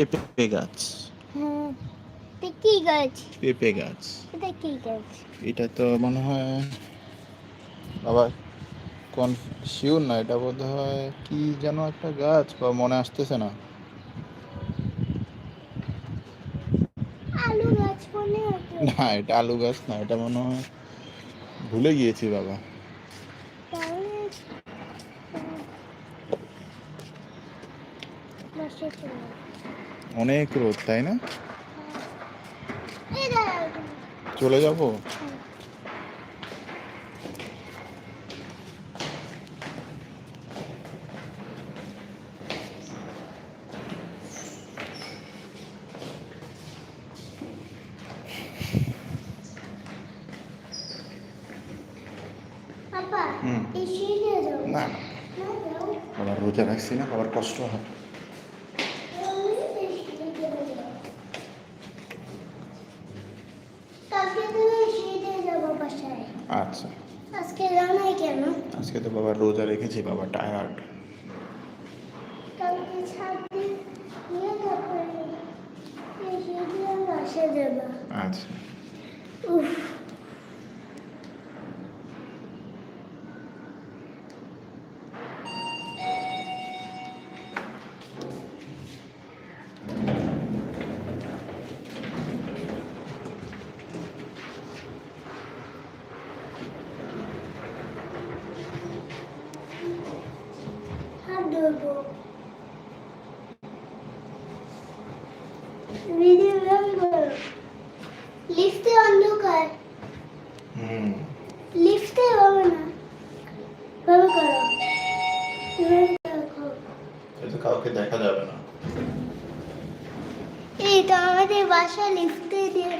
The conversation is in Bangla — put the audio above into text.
পেঁপে গাছ। হ্যাঁ কি গাছ। পেঁপে গাছ। এটা কি গাছ? এটা তো মনে হয় বাবা কোন শিওর না এটা বোধ হয় কি যেন একটা গাছ বা মনে আসতেছে না। আলু গাছ মনে না এটা আলু গাছ না এটা মনে হয় ভুলে গিয়েছি বাবা তাহলে বসে চলে অনেক রোদ তাই না? চলে যাব? না না। আবার রোজা রাখছি না আবার কষ্ট হয়। আচ্ছা আজকে যাও নাই কেন আজকে তো বাবা রোজা রেখেছি বাবা টায়ার্ড কালকে ছাদে নিয়ে তারপরে এই সিঁড়ি আমি বাসায় যাবো আচ্ছা ধরবো করো। লিফটে অন্ধকার। হুম। লিফটে হবে না। ভাবে করো। এটা কাউকে দেখা যাবে না। এই তো আমাদের বাসা লিফটে দিয়ে